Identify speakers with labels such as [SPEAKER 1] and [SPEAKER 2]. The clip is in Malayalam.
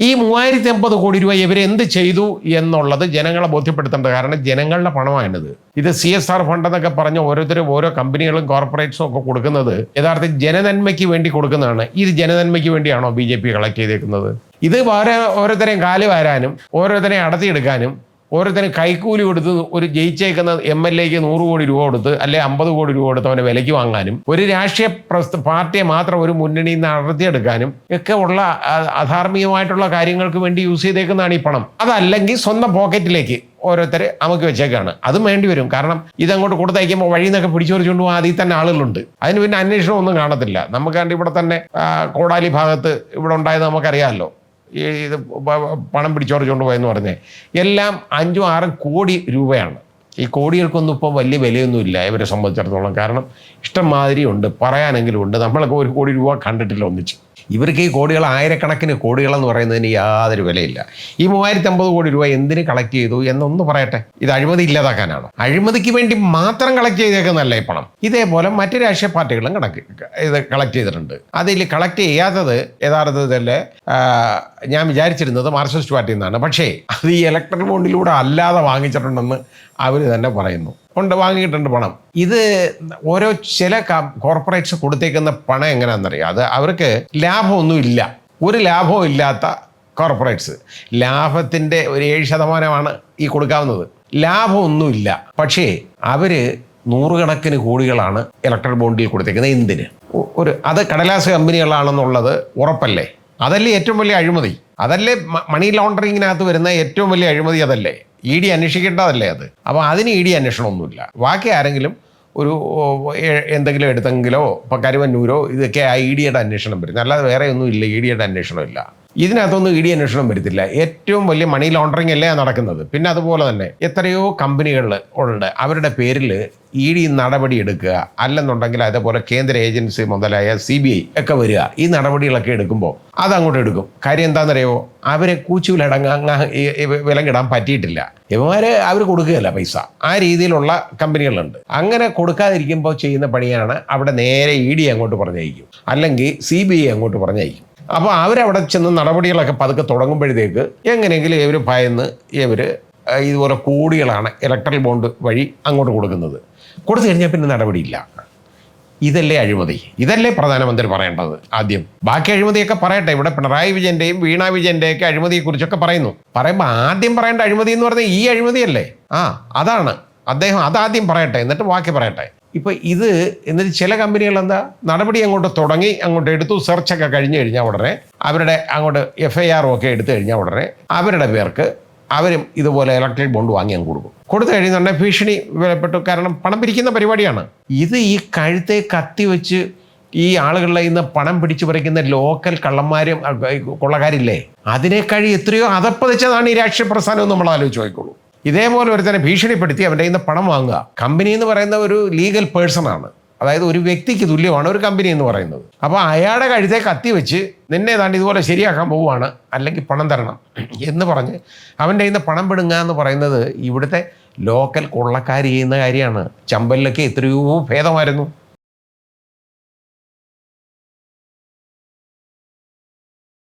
[SPEAKER 1] ഈ മൂവായിരത്തി അമ്പത് കോടി രൂപ ഇവരെന്ത് ചെയ്തു എന്നുള്ളത് ജനങ്ങളെ ബോധ്യപ്പെടുത്തേണ്ടത് കാരണം ജനങ്ങളുടെ പണമാണിത്. ഇത് സി എസ് ആർ ഫണ്ട് എന്നൊക്കെ പറഞ്ഞ് ഓരോരുത്തരും ഓരോ കമ്പനികളും കോർപ്പറേറ്റ്സും ഒക്കെ കൊടുക്കുന്നത് യഥാർത്ഥ ജനനന്മയ്ക്ക് വേണ്ടി കൊടുക്കുന്നതാണ്. ഇത് ജനനന്മയ്ക്ക് വേണ്ടിയാണോ ബി ജെ പി കളക്ട് ചെയ്തേക്കുന്നത്? ഇത് വേറെ ഓരോരുത്തരെയും കാൽ വാരാനും ഓരോരുത്തരെയും അടത്തിയെടുക്കാനും ഓരോരുത്തരും കൈക്കൂലി കൊടുത്ത് ഒരു ജയിച്ചേക്കുന്ന എം എൽ എക്ക് നൂറ് കോടി രൂപ കൊടുത്ത് അല്ലെ അമ്പത് കോടി രൂപ കൊടുത്ത് അവനെ വിലയ്ക്ക് വാങ്ങാനും ഒരു രാഷ്ട്രീയ പാർട്ടിയെ മാത്രം ഒരു മുന്നണിയിൽ നിന്ന് അടർത്തിയെടുക്കാനും ഒക്കെ ഉള്ള അധാർമികമായിട്ടുള്ള കാര്യങ്ങൾക്ക് വേണ്ടി യൂസ് ചെയ്തേക്കുന്നതാണ് ഈ പണം. അതല്ലെങ്കിൽ സ്വന്തം പോക്കറ്റിലേക്ക് ഓരോരുത്തർ അമുക്ക് വെച്ചേക്കാണ്. അതും വേണ്ടി വരും. കാരണം ഇതങ്ങോട്ട് കൊടുത്തയക്കുമ്പോൾ വഴിയിൽ നിന്നൊക്കെ പിടിച്ചുറിച്ചുകൊണ്ട് പോകാൻ അതിൽ തന്നെ ആളുകളുണ്ട്. അതിന് പിന്നെ അന്വേഷണം ഒന്നും കാണത്തില്ല. നമുക്കാണ്ട് ഇവിടെ തന്നെ കോടാലി ഭാഗത്ത് ഇവിടെ ഉണ്ടായത് നമുക്കറിയാമല്ലോ. ഇത് പണം പിടിച്ചോറിച്ചുകൊണ്ട് പോയെന്ന് പറഞ്ഞേ. എല്ലാം അഞ്ചും ആറും കോടി രൂപയാണ്. ഈ കോടികൾക്കൊന്നും ഇപ്പോൾ വലിയ വിലയൊന്നുമില്ല ഇവരെ സംബന്ധിച്ചിടത്തോളം. കാരണം ഇഷ്ടം മാതിരി ഉണ്ട്. പറയാനെങ്കിലും ഉണ്ട്. നമ്മളൊക്കെ ഒരു കോടി രൂപ കണ്ടിട്ടില്ല ഒന്നിച്ച്. ഇവർക്ക് ഈ കോടികൾ ആയിരക്കണക്കിന് കോടികളെന്ന് പറയുന്നതിന് യാതൊരു വിലയില്ല. ഈ മൂവായിരത്തി അമ്പത് കോടി രൂപ എന്തിന് കളക്ട് ചെയ്തു എന്നൊന്ന് പറയട്ടെ. ഇത് അഴിമതി ഇല്ലാതാക്കാനാണോ? അഴിമതിക്ക് വേണ്ടി മാത്രം കളക്ട് ചെയ്തേക്കുന്നല്ല ഈ പണം? ഇതേപോലെ മറ്റു രാഷ്ട്രീയ പാർട്ടികളും കണക്ക് ഇത് കളക്ട് ചെയ്തിട്ടുണ്ട്. അതിൽ കളക്ട് ചെയ്യാത്തത് യഥാർത്ഥത്തിൽ ഞാൻ വിചാരിച്ചിരുന്നത് മാർക്സിസ്റ്റ് പാർട്ടിയിൽ നിന്നാണ്. പക്ഷേ അത് ഈ ഇലക്ട്രൽ ബോണ്ടിലൂടെ അല്ലാതെ വാങ്ങിച്ചിട്ടുണ്ടെന്ന് അവർ തന്നെ പറയുന്നു. ഉണ്ട് വാങ്ങിയിട്ടുണ്ട് പണം. ഇത് ഓരോ ചില കോർപ്പറേറ്റ്സ് കൊടുത്തേക്കുന്ന പണം എങ്ങനെയാണെന്നറിയാം? അത് അവർക്ക് ലാഭമൊന്നും ഇല്ല ഒരു ലാഭവും ഇല്ലാത്ത കോർപ്പറേറ്റ്സ് ലാഭത്തിന്റെ ഒരു ഏഴ് ശതമാനമാണ് ഈ കൊടുക്കാവുന്നത്. ലാഭമൊന്നുമില്ല. പക്ഷേ അവർ നൂറുകണക്കിന് കോടികളാണ് ഇലക്ട്രിക് ബോണ്ടിൽ കൊടുത്തേക്കുന്നത് എന്തിന്? ഒരു അത് കടലാസ് കമ്പനികളാണെന്നുള്ളത് ഉറപ്പല്ലേ? അതല്ലേ ഏറ്റവും വലിയ അഴിമതി? അതല്ലേ മണി ലോണ്ടറിങ്ങിനകത്ത് വരുന്ന ഏറ്റവും വലിയ അഴിമതി അതല്ലേ? ഇ ഡി അന്വേഷിക്കേണ്ടതല്ലേ അത്? അപ്പോൾ അതിന് ഇ ഡി അന്വേഷണമൊന്നുമില്ല. ബാക്കി ആരെങ്കിലും ഒരു എന്തെങ്കിലും എടുത്തെങ്കിലോ ഇപ്പം കരുവന്നൂരോ ഇതൊക്കെ ആ ഇ ഡിയുടെ അന്വേഷണം വരും. അല്ലാതെ വേറെ ഒന്നും ഇല്ല ഇ ഡിയുടെ അന്വേഷണം ഇല്ല ഇതിനകത്തൊന്നും ഇ ഡി അന്വേഷണം വരുത്തില്ല. ഏറ്റവും വലിയ മണി ലോണ്ടറിങ് അല്ലേ നടക്കുന്നത്. പിന്നെ അതുപോലെ തന്നെ എത്രയോ കമ്പനികൾ ഉണ്ട്. അവരുടെ പേരിൽ ഇ ഡി നടപടി എടുക്കുക. അല്ലെന്നുണ്ടെങ്കിൽ അതേപോലെ കേന്ദ്ര ഏജൻസി മുതലായ സി ബി ഐ ഒക്കെ വരിക. ഈ നടപടികളൊക്കെ എടുക്കുമ്പോൾ അതങ്ങോട്ട് എടുക്കും. കാര്യം എന്താണെന്നറിയോ അവരെ കൂച്ചുവിലടങ്ങ വിലങ്ങിടാൻ പറ്റിയിട്ടില്ല. ഇവന്മാർ അവർ കൊടുക്കുകയല്ല പൈസ. ആ രീതിയിലുള്ള കമ്പനികളുണ്ട്. അങ്ങനെ കൊടുക്കാതിരിക്കുമ്പോൾ ചെയ്യുന്ന പണിയാണ് അവിടെ നേരെ ഇ ഡി അങ്ങോട്ട് പറഞ്ഞയക്കും. അല്ലെങ്കിൽ സി ബി ഐ അങ്ങോട്ട് പറഞ്ഞയക്കും. അപ്പോൾ അവരവിടെ ചെന്ന് നടപടികളൊക്കെ പതുക്കെ തുടങ്ങുമ്പോഴത്തേക്ക് എങ്ങനെയെങ്കിലും ഇവർ ഭയന്ന് ഇവർ ഇതുപോലെ കോടികളാണ് ഇലക്ട്രൽ ബോണ്ട് വഴി അങ്ങോട്ട് കൊടുക്കുന്നത്. കൊടുത്തു കഴിഞ്ഞാൽ പിന്നെ നടപടിയില്ല. ഇതല്ലേ അഴിമതി. ഇതല്ലേ പ്രധാനമന്ത്രി പറയേണ്ടത് ആദ്യം. ബാക്കി അഴിമതിയൊക്കെ പറയട്ടെ. ഇവിടെ പിണറായി വിജയന്റെയും വീണ വിജയന്റെയൊക്കെ അഴിമതിയെക്കുറിച്ചൊക്കെ പറയുന്നു. പറയുമ്പോൾ ആദ്യം പറയേണ്ട അഴിമതി എന്ന് പറഞ്ഞാൽ ഈ അഴിമതിയല്ലേ? ആ അതാണ്. അദ്ദേഹം അതാദ്യം പറയട്ടെ. എന്നിട്ട് ബാക്കി പറയട്ടെ. ഇപ്പൊ ഇത് എന്നിട്ട് ചില കമ്പനികൾ എന്താ? നടപടി അങ്ങോട്ട് തുടങ്ങി അങ്ങോട്ട് എടുത്തു. സെർച്ചൊക്കെ കഴിഞ്ഞു കഴിഞ്ഞാൽ ഉടനെ അവരുടെ അങ്ങോട്ട് എഫ് ഐ ആർ ഒക്കെ എടുത്തു കഴിഞ്ഞാൽ ഉടനെ അവരുടെ പേർക്ക് അവരും ഇതുപോലെ ഇലക്ട്രിക് ബോണ്ട് വാങ്ങി അങ്ങ് കൊടുക്കും. കൊടുത്തു കഴിയുന്നുണ്ടെങ്കിൽ ഭീഷണി വിലപ്പെട്ടു. കാരണം പണം പിരിക്കുന്ന പരിപാടിയാണ്. ഇത് ഈ കഴുത്തെ കത്തി വെച്ച് ഈ ആളുകളിൽ ഇന്ന് പണം പിടിച്ചു പറിക്കുന്ന ലോക്കൽ കള്ളന്മാരും കൊള്ളക്കാരില്ലേ? അതിനേക്കാൾ എത്രയോ അതപ്പതിച്ചതാണ് ഈ രാഷ്ട്രീയ പ്രസ്ഥാനം നമ്മൾ ആലോചിച്ച് നോക്കിക്കോളൂ. ഇതേപോലെ ഒരുത്തനെ ഭീഷണിപ്പെടുത്തി അവന്റെ കയ്യിൽ നിന്ന് പണം വാങ്ങുക. കമ്പനി എന്ന് പറയുന്ന ഒരു ലീഗൽ പേഴ്സൺ ആണ്. അതായത് ഒരു വ്യക്തിക്ക് തുല്യമാണ് ഒരു കമ്പനി എന്ന് പറയുന്നത്. അപ്പോൾ അയാളുടെ കഴുത്തെ കത്തി വെച്ച് നിന്നെ ഏതാണ്ട് ഇതുപോലെ ശരിയാക്കാൻ പോവുകയാണ്. അല്ലെങ്കിൽ പണം തരണം എന്ന് പറഞ്ഞ് അവന്റെ കയ്യിൽ നിന്ന് പണം പിടുങ്ങുക എന്ന് പറയുന്നത് ഇവിടുത്തെ ലോക്കൽ കൊള്ളക്കാർ ചെയ്യുന്ന കാര്യമാണ്. ചമ്പലിലൊക്കെ എത്രയോ ഭേദമായിരുന്നു.